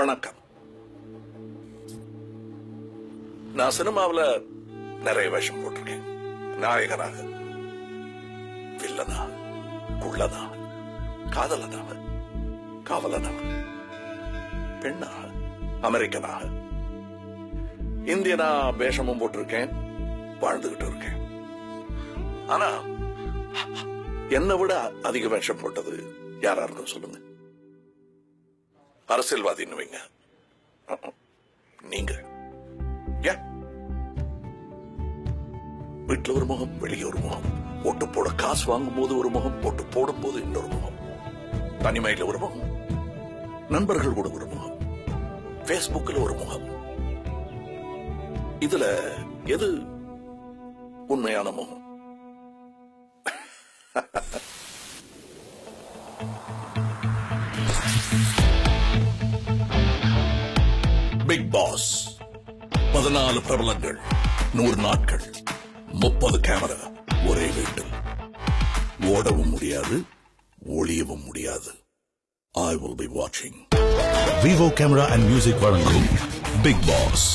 வணக்கம். நான் சினிமாவுல நிறைய வேஷம் போட்டிருக்கேன். நாயகனாக வில்லனா குள்ளனா காதலனாக காவலனாக பெண்ணாக அமெரிக்கனாக. இந்தியனா வேஷமும் போட்டிருக்கேன் வாழ்ந்துகிட்டு இருக்கேன். ஆனா என்னை விட அதிக வேஷம் போட்டது யாரா இருக்கும் சொல்லுங்க. அரசியல்வாதின்னு வைங்க நீங்க. ஏன் வீட்டுல ஒரு முகம் வெளியே ஒரு முகம். ஓட்டு போட காசு வாங்கும் போது ஒரு முகம் ஓட்டு போடும் போது இன்னொரு முகம். தனிமையில ஒரு முகம். நண்பர்கள் கூட ஒரு முகம். பேஸ்புக்ல ஒரு முகம். இதுல எது உண்மையான முகம்? பிக் பாஸ் பதினாலு பிரபலங்கள் நூறு நாட்கள் முப்பது கேமரா ஒரே வீட்டில் ஓடவும் முடியாது ஒளியவும் முடியாது. ஐ வில் பி வாட்சிங் விவோ கேமரா அண்ட் மியூசிக் வழங்கும் பிக் பாஸ்